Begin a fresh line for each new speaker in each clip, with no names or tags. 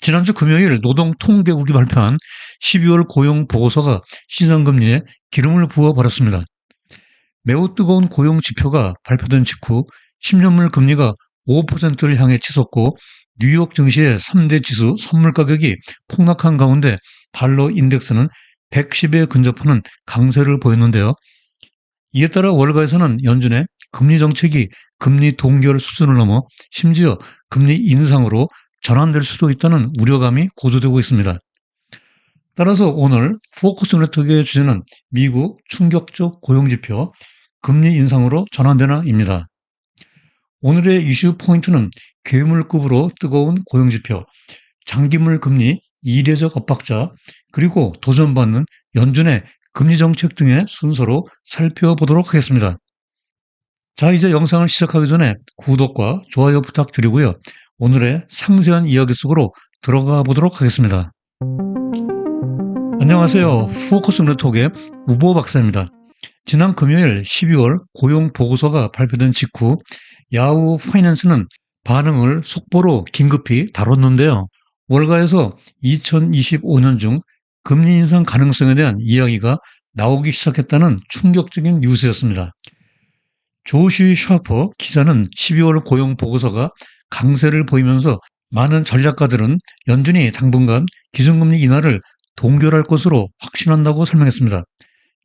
지난주 금요일 노동통계국이 발표한 12월 고용 보고서가 시장 금리에 기름을 부어 버렸습니다. 매우 뜨거운 고용 지표가 발표된 직후 10년물 금리가 5%를 향해 치솟고 뉴욕 증시의 3대 지수 선물 가격이 폭락한 가운데 달러 인덱스는 110에 근접하는 강세를 보였는데요. 이에 따라 월가에서는 연준의 금리 정책이 금리 동결 수준을 넘어 심지어 금리 인상으로 전환될 수도 있다는 우려감이 고조되고 있습니다. 따라서 오늘 포커스 네트워크의 주제는 미국 충격적 고용지표 금리 인상으로 전환되나입니다. 오늘의 이슈 포인트는 괴물급으로 뜨거운 고용지표, 장기물 금리 이례적 압박자, 그리고 도전받는 연준의 금리 정책 등의 순서로 살펴보도록 하겠습니다. 자, 이제 영상을 시작하기 전에 구독과 좋아요 부탁드리고요. 오늘의 상세한 이야기 속으로 들어가 보도록 하겠습니다. 안녕하세요. 포커스 네트워크의 우보 박사입니다. 지난 금요일 12월 고용 보고서가 발표된 직후 야후 파이낸스는 반응을 속보로 긴급히 다뤘는데요. 월가에서 2025년 중 금리 인상 가능성에 대한 이야기가 나오기 시작했다는 충격적인 뉴스였습니다. 조시 샤퍼 기자는 12월 고용 보고서가 강세를 보이면서 많은 전략가들은 연준이 당분간 기준금리 인하를 동결할 것으로 확신한다고 설명했습니다.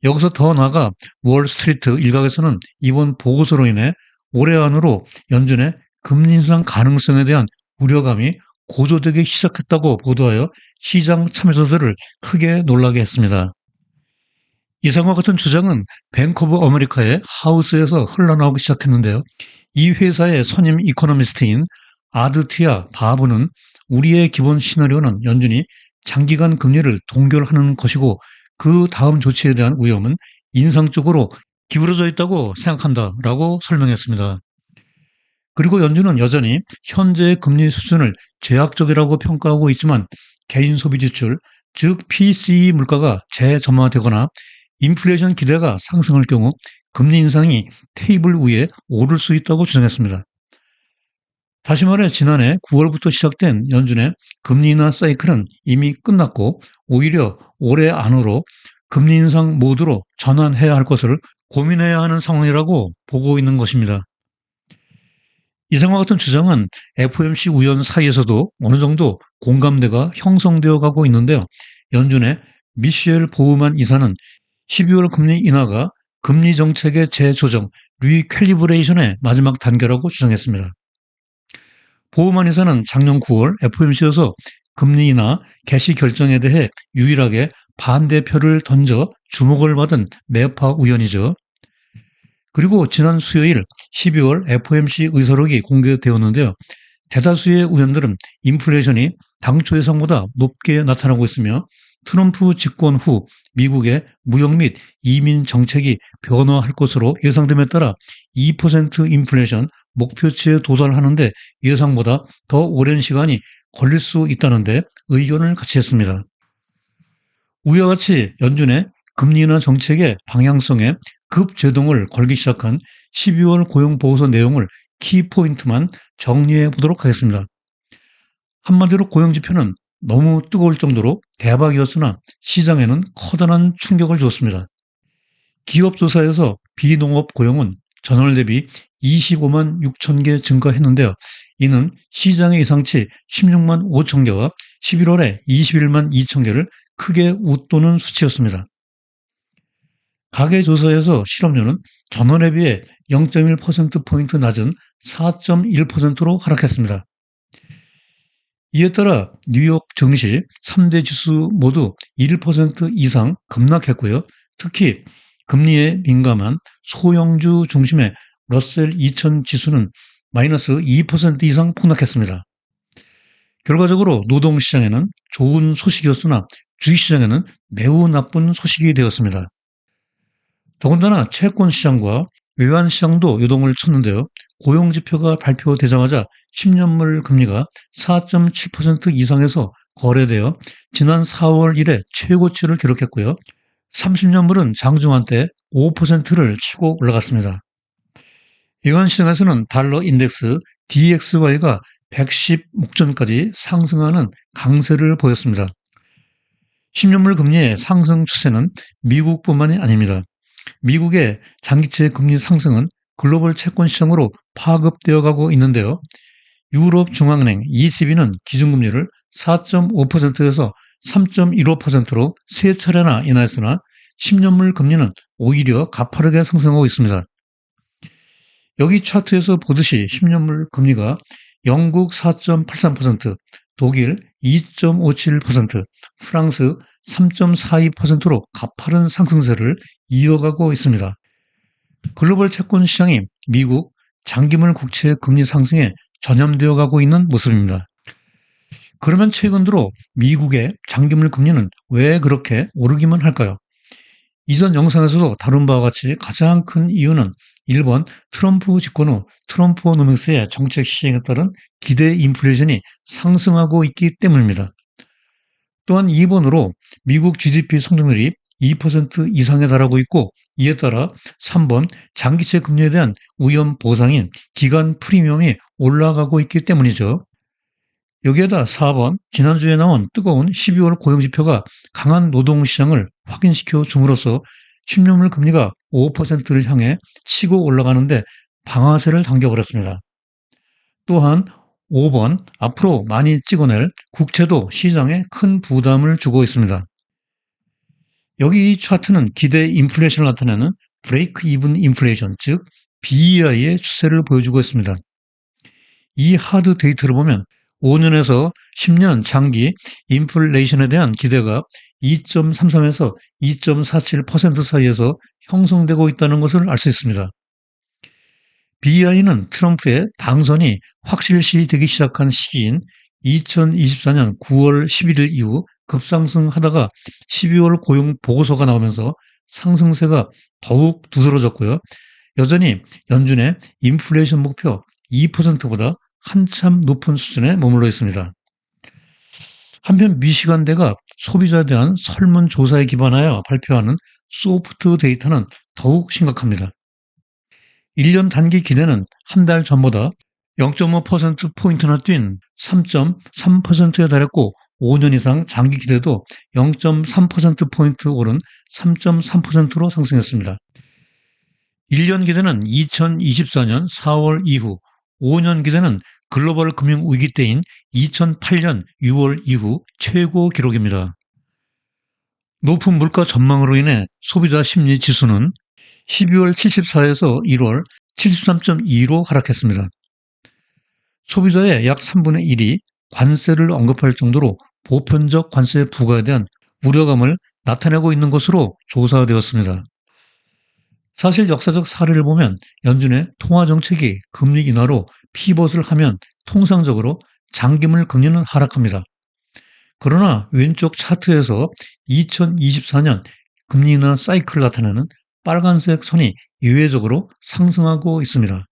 여기서 더 나아가 월스트리트 일각에서는 이번 보고서로 인해 올해 안으로 연준의 금리 인상 가능성에 대한 우려감이 고조되기 시작했다고 보도하여 시장 참여자들을 크게 놀라게 했습니다. 이상과 같은 주장은 뱅크 오브 아메리카의 하우스에서 흘러나오기 시작했는데요. 이 회사의 선임 이코노미스트인 아드티아 바브는 우리의 기본 시나리오는 연준이 장기간 금리를 동결하는 것이고 그 다음 조치에 대한 위험은 인상 쪽으로 기울어져 있다고 생각한다라고 설명했습니다. 그리고 연준은 여전히 현재의 금리 수준을 제약적이라고 평가하고 있지만 개인 소비 지출, 즉 PCE 물가가 재점화되거나 인플레이션 기대가 상승할 경우 금리 인상이 테이블 위에 오를 수 있다고 주장했습니다. 다시 말해 지난해 9월부터 시작된 연준의 금리 인하 사이클은 이미 끝났고 오히려 올해 안으로 금리 인상 모드로 전환해야 할 것을 고민해야 하는 상황이라고 보고 있는 것입니다. 이상과 같은 주장은 FOMC 우연 사이에서도 어느 정도 공감대가 형성되어 가고 있는데요. 연준의 미셸 보우만 이사는 12월 금리 인하가 금리 정책의 재조정, 리캘리브레이션의 마지막 단계라고 주장했습니다. 이사는 작년 9월 FOMC에서 금리 인하 개시 결정에 대해 유일하게 반대표를 던져 주목을 받은 매파 우연이죠. 그리고 지난 수요일 12월 FOMC 의사록이 공개되었는데요. 대다수의 의원들은 인플레이션이 당초 예상보다 높게 나타나고 있으며 트럼프 집권 후 미국의 무역 및 이민 정책이 변화할 것으로 예상됨에 따라 2% 인플레이션 목표치에 도달하는데 예상보다 더 오랜 시간이 걸릴 수 있다는데 의견을 같이 했습니다. 우와 같이 연준의 금리 인하 정책의 방향성에 급제동을 걸기 시작한 12월 고용보고서 내용을 키포인트만 정리해 보도록 하겠습니다. 한마디로 고용지표는 너무 뜨거울 정도로 대박이었으나 시장에는 커다란 충격을 줬습니다. 기업조사에서 비농업 고용은 전월 대비 25만 6천 개 증가했는데요. 이는 시장의 예상치 16만 5천 개와 11월에 21만 2천 개를 크게 웃도는 수치였습니다. 가계조사에서 실업률은 전월에 비해 0.1%포인트 낮은 4.1%로 하락했습니다. 이에 따라 뉴욕 증시 3대 지수 모두 1% 이상 급락했고요. 특히 금리에 민감한 소형주 중심의 러셀 2000 지수는 마이너스 2% 이상 폭락했습니다. 결과적으로 노동시장에는 좋은 소식이었으나 주식시장에는 매우 나쁜 소식이 되었습니다. 더군다나 채권 시장과 외환 시장도 요동을 쳤는데요. 고용 지표가 발표되자마자 10년물 금리가 4.7% 이상에서 거래되어 지난 4월 이래 최고치를 기록했고요. 30년물은 장중한 때 5%를 치고 올라갔습니다. 외환 시장에서는 달러 인덱스 DXY가 110 목전까지 상승하는 강세를 보였습니다. 10년물 금리의 상승 추세는 미국뿐만이 아닙니다. 미국의 장기채 금리 상승은 글로벌 채권 시장으로 파급되어 가고 있는데요. 유럽 중앙은행 ECB는 기준금리를 4.5%에서 3.15%로 세 차례나 인하했으나 10년물 금리는 오히려 가파르게 상승하고 있습니다. 여기 차트에서 보듯이 10년물 금리가 영국 4.83%, 독일 2.57%, 프랑스 3.42%로 가파른 상승세를 이어가고 있습니다. 글로벌 채권 시장이 미국 장기물 국채 금리 상승에 전염되어 가고 있는 모습입니다. 그러면 최근 들어 미국의 장기물 금리는 왜 그렇게 오르기만 할까요? 이전 영상에서도 다룬 바와 같이 가장 큰 이유는 1번 트럼프 집권 후 트럼프노믹스의 정책 시행에 따른 기대 인플레이션이 상승하고 있기 때문입니다. 또한 2번으로 미국 GDP 성장률이 2% 이상에 달하고 있고 이에 따라 3번 장기채 금리에 대한 위험 보상인 기간 프리미엄이 올라가고 있기 때문이죠. 여기에다 4번 지난주에 나온 뜨거운 12월 고용지표가 강한 노동시장을 확인시켜 줌으로써 10년물 금리가 5%를 향해 치고 올라가는데 방아쇠를 당겨버렸습니다. 또한 5번 앞으로 많이 찍어낼 국채도 시장에 큰 부담을 주고 있습니다. 여기 이 차트는 기대 인플레이션을 나타내는 브레이크 이븐 인플레이션 즉 BEI의 추세를 보여주고 있습니다. 이 하드 데이터를 보면 5년에서 10년 장기 인플레이션에 대한 기대가 2.33에서 2.47% 사이에서 형성되고 있다는 것을 알 수 있습니다. BI는 트럼프의 당선이 확실시 되기 시작한 시기인 2024년 9월 11일 이후 급상승하다가 12월 고용 보고서가 나오면서 상승세가 더욱 두드러졌고요. 여전히 연준의 인플레이션 목표 2%보다 한참 높은 수준에 머물러 있습니다. 한편 미시간대가 소비자에 대한 설문조사에 기반하여 발표하는 소프트 데이터는 더욱 심각합니다. 1년 단기 기대는 한 달 전보다 0.5%포인트나 뛴 3.3%에 달했고 5년 이상 장기 기대도 0.3%포인트 오른 3.3%로 상승했습니다. 1년 기대는 2024년 4월 이후, 5년 기대는 글로벌 금융 위기 때인 2008년 6월 이후 최고 기록입니다. 높은 물가 전망으로 인해 소비자 심리 지수는 12월 74에서 1월 73.2로 하락했습니다. 소비자의 약 3분의 1이 관세를 언급할 정도로 보편적 관세 부과에 대한 우려감을 나타내고 있는 것으로 조사되었습니다. 사실 역사적 사례를 보면 연준의 통화 정책이 금리 인하로 피벗을 하면 통상적으로 장기물 금리는 하락합니다. 그러나 왼쪽 차트에서 2024년 금리 인하 사이클을 나타내는 빨간색 선이 예외적으로 상승하고 있습니다.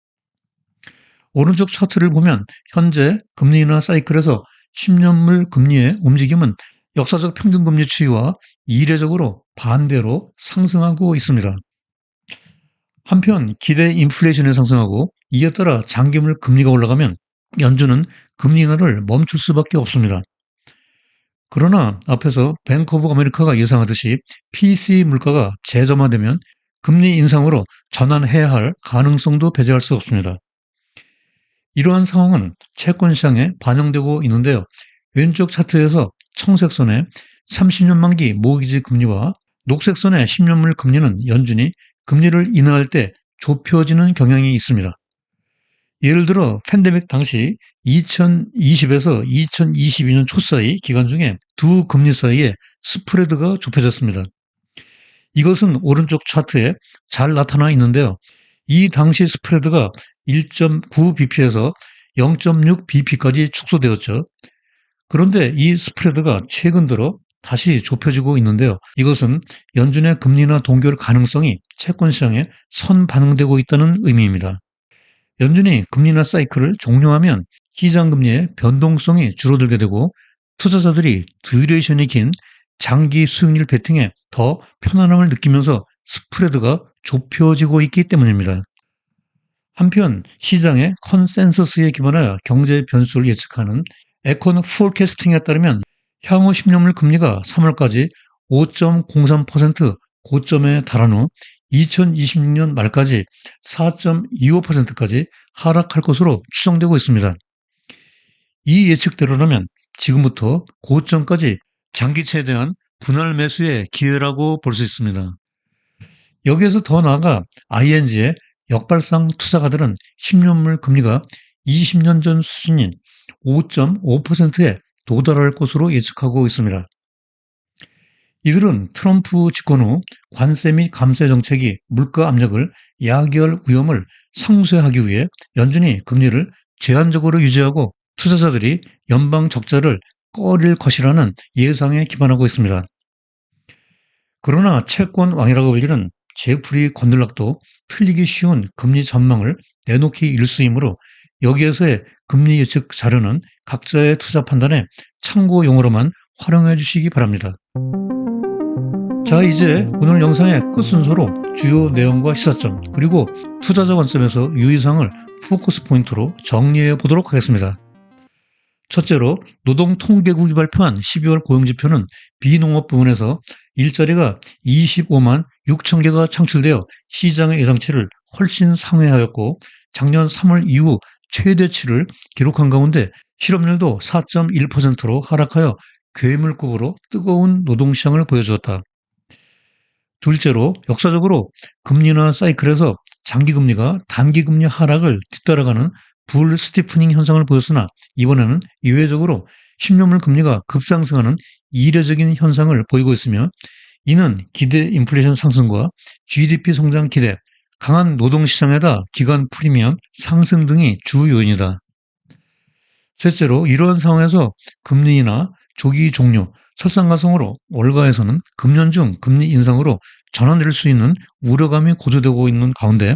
오른쪽 차트를 보면 현재 금리 인하 사이클에서 10년물 금리의 움직임은 역사적 평균 금리 추이와 이례적으로 반대로 상승하고 있습니다. 한편 기대 인플레이션이 상승하고 이에 따라 장기물 금리가 올라가면 연준은 금리 인하를 멈출 수밖에 없습니다. 그러나 앞에서 뱅크 오브 아메리카가 예상하듯이 PC 물가가 재점화되면 금리 인상으로 전환해야 할 가능성도 배제할 수 없습니다. 이러한 상황은 채권 시장에 반영되고 있는데요. 왼쪽 차트에서 청색선의 30년 만기 모기지 금리와 녹색선의 10년물 금리는 연준이 금리를 인하할 때 좁혀지는 경향이 있습니다. 예를 들어 팬데믹 당시 2020에서 2022년 초 사이 기간 중에 두 금리 사이에 스프레드가 좁혀졌습니다. 이것은 오른쪽 차트에 잘 나타나 있는데요. 이 당시 스프레드가 1.9bp에서 0.6bp까지 축소되었죠. 그런데 이 스프레드가 최근 들어 다시 좁혀지고 있는데요. 이것은 연준의 금리나 동결 가능성이 채권 시장에 선 반응되고 있다는 의미입니다. 연준이 금리나 사이클을 종료하면 시장금리의 변동성이 줄어들게 되고 투자자들이 듀레이션이 긴 장기 수익률 베팅에 더 편안함을 느끼면서 스프레드가 좁혀지고 있기 때문입니다. 한편 시장의 컨센서스에 기반하여 경제 변수를 예측하는 에코노 포캐스팅에 따르면 향후 10년물 금리가 3월까지 5.03% 고점에 달한 후 2026년 말까지 4.25%까지 하락할 것으로 추정되고 있습니다. 이 예측대로라면 지금부터 고점까지 장기채에 대한 분할 매수의 기회라고 볼 수 있습니다. 여기에서 더 나아가 ING의 역발상 투자가들은 10년물 금리가 20년 전 수준인 5.5%에 도달할 것으로 예측하고 있습니다. 이들은 트럼프 집권 후 관세 및 감세 정책이 물가 압력을 야기할 위험을 상쇄하기 위해 연준이 금리를 제한적으로 유지하고 투자자들이 연방 적자를 꺼릴 것이라는 예상에 기반하고 있습니다. 그러나 채권 왕이라고 불리는 제프리 건들락도 틀리기 쉬운 금리 전망을 내놓기 일수이므로 여기에서의 금리 예측 자료는 각자의 투자 판단에 참고용으로만 활용해 주시기 바랍니다. 자 이제 오늘 영상의 끝 순서로 주요 내용과 시사점 그리고 투자자 관점에서 유의사항을 포커스 포인트로 정리해 보도록 하겠습니다. 첫째로 노동통계국이 발표한 12월 고용지표는 비농업 부문에서 일자리가 25만 6천 개가 창출되어 시장의 예상치를 훨씬 상회하였고 작년 3월 이후 최대치를 기록한 가운데 실업률도 4.1%로 하락하여 괴물급으로 뜨거운 노동시장을 보여주었다. 둘째로 역사적으로 금리나 사이클에서 장기금리가 단기금리 하락을 뒤따라가는 불 스티프닝 현상을 보였으나 이번에는 이외적으로 10년물 금리가 급상승하는 이례적인 현상을 보이고 있으며 이는 기대 인플레이션 상승과 GDP 성장 기대, 강한 노동시장에다 기관 프리미엄 상승 등이 주 요인이다. 셋째로 이러한 상황에서 금리나 조기 종료, 설상가성으로 월가에서는 금년 중 금리 인상으로 전환될 수 있는 우려감이 고조되고 있는 가운데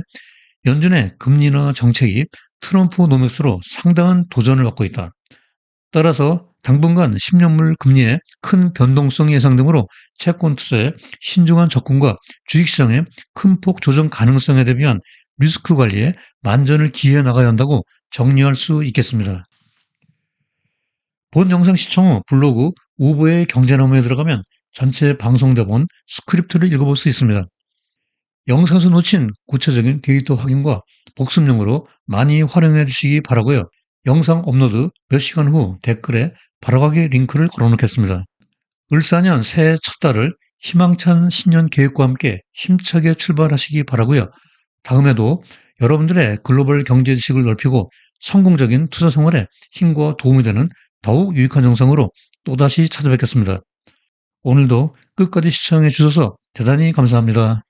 연준의 금리나 정책이 트럼프 노믹스로 상당한 도전을 받고 있다. 따라서 당분간 10년물 금리의 큰 변동성 예상 등으로 채권 투자에 신중한 접근과 주식시장의 큰 폭 조정 가능성에 대비한 리스크 관리에 만전을 기해 나가야 한다고 정리할 수 있겠습니다. 본 영상 시청 후 블로그 우보의 경제나무에 들어가면 전체 방송 대본 스크립트를 읽어볼 수 있습니다. 영상에서 놓친 구체적인 데이터 확인과 복습용으로 많이 활용해 주시기 바라고요. 영상 업로드 몇 시간 후 댓글에 바로가기 링크를 걸어놓겠습니다. 을사년 새해 첫 달을 희망찬 신년 계획과 함께 힘차게 출발하시기 바라고요. 다음에도 여러분들의 글로벌 경제 지식을 넓히고 성공적인 투자 생활에 힘과 도움이 되는 더욱 유익한 영상으로 또다시 찾아뵙겠습니다. 오늘도 끝까지 시청해 주셔서 대단히 감사합니다.